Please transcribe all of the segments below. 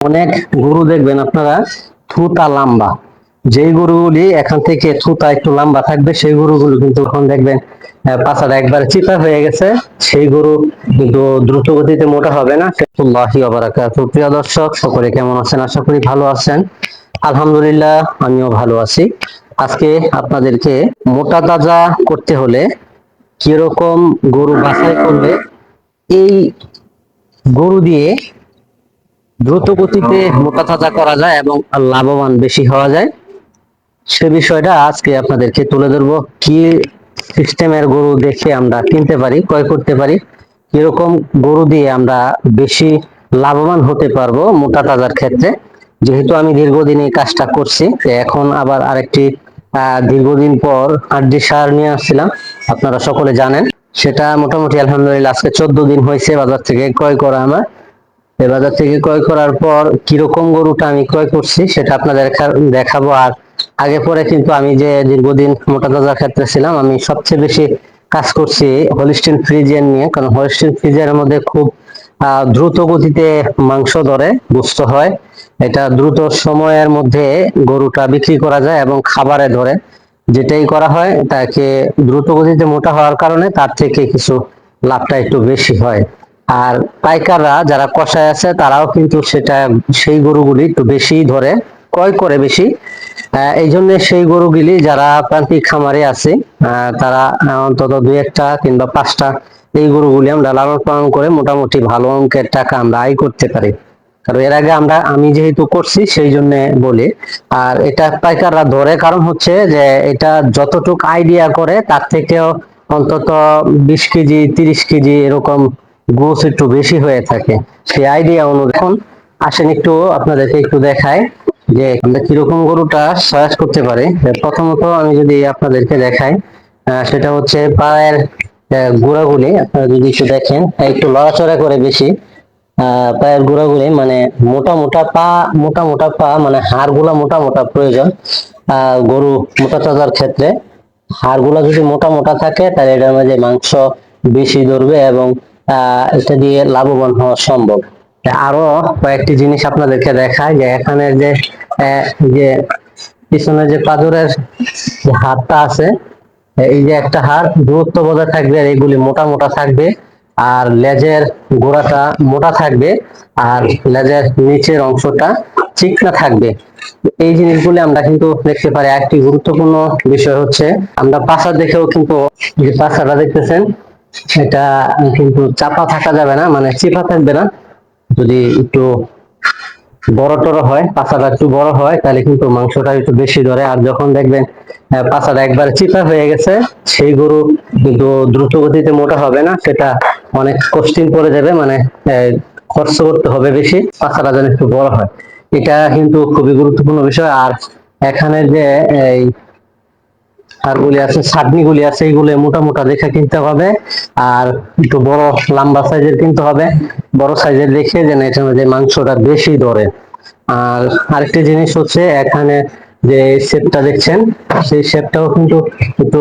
অনেক গরু দেখবেন আপনারা, থুতা লম্বা। যেই গরুগুলি এখান থেকে থুতা একটু লম্বা থাকবে, সেই গরুগুলো কিন্তু এখন দেখবেন পাছাটা একবার চিপা হয়ে গেছে। সেই গরু কিন্তু দ্রুত গতিতে মোটা হবে না। প্রিয় দর্শক, সকলে কেমন আছেন? আশা করি ভালো আছেন। আলহামদুলিল্লাহ, আমিও ভালো আছি। আজকে আপনাদেরকে মোটা তাজা করতে হলে কীরকম গরু বাছাই করলে এই গরু দিয়ে দ্রুত গতিতে মোটা তাজা করা যায় এবং লাভবান বেশি হওয়া যায়। সে বিষয়টা আজকে আপনাদেরকে তুলে ধরবো। কি সিস্টেমের গরু দেখে আমরা কিনতে পারি, ক্রয় করতে পারি, কীরকম গরু দিয়ে আমরা বেশি লাভবান হতে পারব মোটা তাজার ক্ষেত্রে। যেহেতু আমি দীর্ঘদিন এই কাজটা করছি এখন আবার আরেকটি দীর্ঘদিন পর আড্ডি সার নিয়ে আসছিলাম। আপনারা সকলে জানেন, সেটা মোটামুটি আলহামদুলিল্লাহ আজকে চোদ্দ দিন হয়েছে বাজার থেকে ক্রয় করা আমার। এই বাজার থেকে ক্রয় করার পর কীরকম গরুটা আমি ক্রয় করছি সেটা আপনাদের দেখাবো। আর আগে পরে কিন্তু আমি যে দীর্ঘদিন মোটা তাজার ক্ষেত্রে ছিলাম, আমি সবচেয়ে বেশি কাজ করছি হলিস্টিন ফ্রিজিয়ান নিয়ে, কারণ হলিস্টিন ফ্রিজিয়ানের মধ্যে খুব দ্রুত গতিতে মাংস ধরে বুঝত হয়। এটা দ্রুত সময়ের মধ্যে গরুটা বিক্রি করা যায় এবং খাবারে ধরে। যেটাই করা হয় তাকে দ্রুত গতিতে মোটা হওয়ার কারণে তার থেকে কিছু লাভটা একটু বেশি হয়। আর পাইকাররা যারা কষায় আছে, তারাও কিন্তু সেটা, সেই গরুগুলি একটু বেশি ধরে, ক্রয় করে বেশি। এই জন্য সেই গরুগুলি যারা প্রান্তিক খামারে আছে তারা অন্তত দুই একটা কিংবা পাঁচটা, এই গরুগুলি আমরা লালন পালন করে মোটামুটি ভালো অঙ্কের টাকা আমরা আয় করতে পারি। কারণ এর আগে আমরা, আমি যেহেতু করছি সেই জন্য বলি। আর এটা পাইকাররা ধরে, কারণ হচ্ছে যে এটা যতটুক আইডিয়া করে, তার থেকেও অন্তত বিশ কেজি, তিরিশ কেজি এরকম গোস একটু বেশি হয়ে থাকে। সেই আইডিয়া অনুযায়ী এখন আসেন একটু আপনাদেরকে একটু দেখাই যে আমরা কীরকম গরুটা চয়েস করতে পারি। প্রথমত আমি যদি আপনাদেরকে দেখাই সেটা হচ্ছে পায়ের গোড়াগুলি। আপনারা যদি একটু দেখেন, একটু লড়াচড়া করে বেশি পায়ের গোড়াগুলি মানে মোটা মোটা পা, মোটা মোটা পা মানে হাড়গুলা মোটা মোটা প্রয়োজন গরু মোটা তাজার ক্ষেত্রে। হাড়গুলা যদি মোটা মোটা থাকে, তাহলে এটার মধ্যে মাংস বেশি ধরবে এবং এটা দিয়ে লাভবান হওয়া সম্ভব। আরও কয়েকটি জিনিস আপনাদেরকে দেখায় যে এখানে যে যে পিছনে যে পাজরের যে আছে, এই যে একটা হাড় দূরত্ব বজায় থাকবে, আর এগুলি মোটা মোটা থাকবে, আর লেজের গোড়াটা মোটা থাকবে, আর লেজের নিচের অংশটা চিকনা থাকবে। এই জিনিসগুলি আমরা কিন্তু দেখতে পারি। একটি গুরুত্বপূর্ণ বিষয় হচ্ছে, আমরা পাশা দেখেও কিন্তু যে পাশাটা দেখতেছেন সেটা কিন্তু চাপা থাকা যাবে না মানে চিপা থাকবে না। যদি একটু বড় টড় হয়, পাছাটা একটু বড় হয়, তাহলে কিন্তু মাংসটা একটু বেশি ধরে। আর যখন দেখবেন পাছাটা একবার চিপা হয়ে গেছে, সেই গরু কিন্তু দ্রুত গতিতে মোটা হবে না, সেটা অনেক কষ্টিন পড়ে যাবে মানে খরচ করতে হবে বেশি, পাছাটা যেন একটু বড় হয়। এটা কিন্তু খুবই গুরুত্বপূর্ণ বিষয়। আর এখানে যে, এই সারগুলি আছে ছাটনি গুলি আছে এইগুলো মোটা মোটা দেখে কিনতে হবে। আর একটু বড়, লম্বা সাইজের কিনতে হবে। বড় সাইজের দেখে যেন এটার মধ্যে মাংসটা বেশি ধরে। আর আরেকটি জিনিস হচ্ছে এখানে যে শেপটা দেখছেন, সেই শেপটাও কিন্তু একটু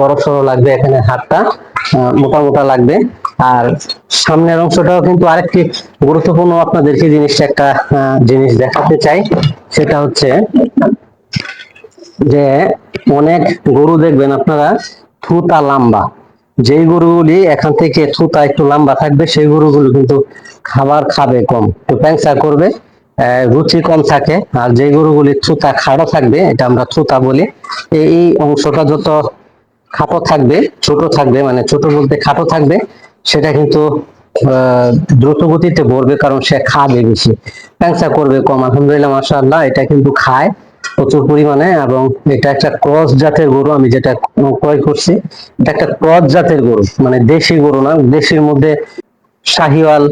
বড় সড়ো লাগবে এখানে হাতটা মোটা মোটা লাগবে। আর সামনের অংশটাও কিন্তু আরেকটি গুরুত্বপূর্ণ আপনাদের আপনাদেরকে জিনিসটা একটা জিনিস দেখাতে চাই। সেটা হচ্ছে যে অনেক গরু দেখবেন আপনারা, থুতা লম্বা। যেই গরুগুলি এখান থেকে থুতা একটু লম্বা থাকবে, সেই গরুগুলো কিন্তু খাবার খাবে কম। একটু প্যাংসা করবে রুচি কম থাকে, আর যে গরুগুলি থুতা খাড়ো থাকবে, এটা আমরা থুতা বলি এই অংশটা যত খাটো থাকবে, ছোট থাকবে মানে ছোট বলতে খাটো থাকবে, সেটা কিন্তু দ্রুত গতিতে ভরবে কারণ সে খাবে বেশি। প্যাংসা করবে কম, আলহামদুলিল্লাহ, মাশাআল্লাহ, এটা কিন্তু খায়। প্রচুর পরিমাণে এবং এটা একটা ক্রস জাতের গরু, আমি যেটা ক্রয় করছি, এটা একটা ক্রস জাতের গরু মানে দেশি গরু না, দেশির মধ্যে শাহিওয়াল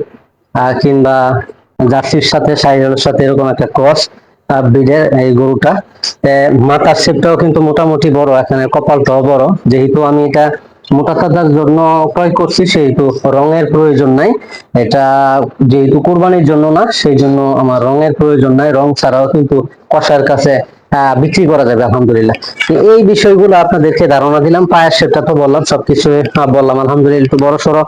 কিংবা জার্সির সাথে, শাহিওয়ালের সাথে এরকম একটা ক্রস ব্রিডের এই গরুটা। মাথার শেপটাও কিন্তু মোটামুটি বড়, এখানে কপালটাও বড়। যেহেতু আমি এটা মোটা তাজার জন্য ক্রয় করছি, সেহেতু রঙের প্রয়োজন নাই। এটা যেহেতু কোরবানির জন্য না সেই জন্য আমার রঙের প্রয়োজন নাই। রং ছাড়াও কিন্তু কষার কাছে বিক্রি করা যাবে, আলহামদুলিল্লাহ। এই বিষয়গুলো আপনাদেরকে ধারণা দিলাম, পায়ের সেটা তো বললাম, সবকিছু বললাম, আলহামদুলিল্লাহ, একটু বড় সড়ো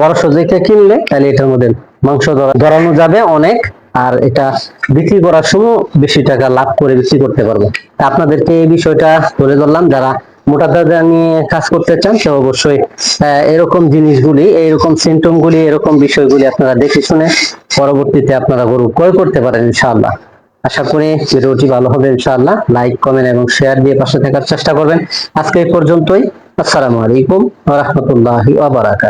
বড় সড়ো দেখে কিনলে তাহলে এটার মধ্যে মাংস ধরানো যাবে অনেক, আর এটা বিক্রি করার সময় বেশি টাকা লাভ করে বিক্রি করতে পারব। আপনাদেরকে এই বিষয়টা তুলে ধরলাম, যারা মোটা দাদা নিয়ে কাজ করতে চান, তো অবশ্যই এরকম জিনিসগুলি এরকম সিমটম গুলি এরকম বিষয়গুলি আপনারা দেখে শুনে পরবর্তীতে আপনারা গরু ক্রয় করতে পারেন, ইনশাআল্লাহ। আশা করি ভিডিওটি ভালো হবে, ইনশাআল্লাহ। লাইক কমেন্ট এবং শেয়ার দিয়ে পাশে থাকার চেষ্টা করবেন। আজকে এই পর্যন্তই। আসসালামু আলাইকুম ওয়া রাহমাতুল্লাহি ওয়া বারাকাতুহু।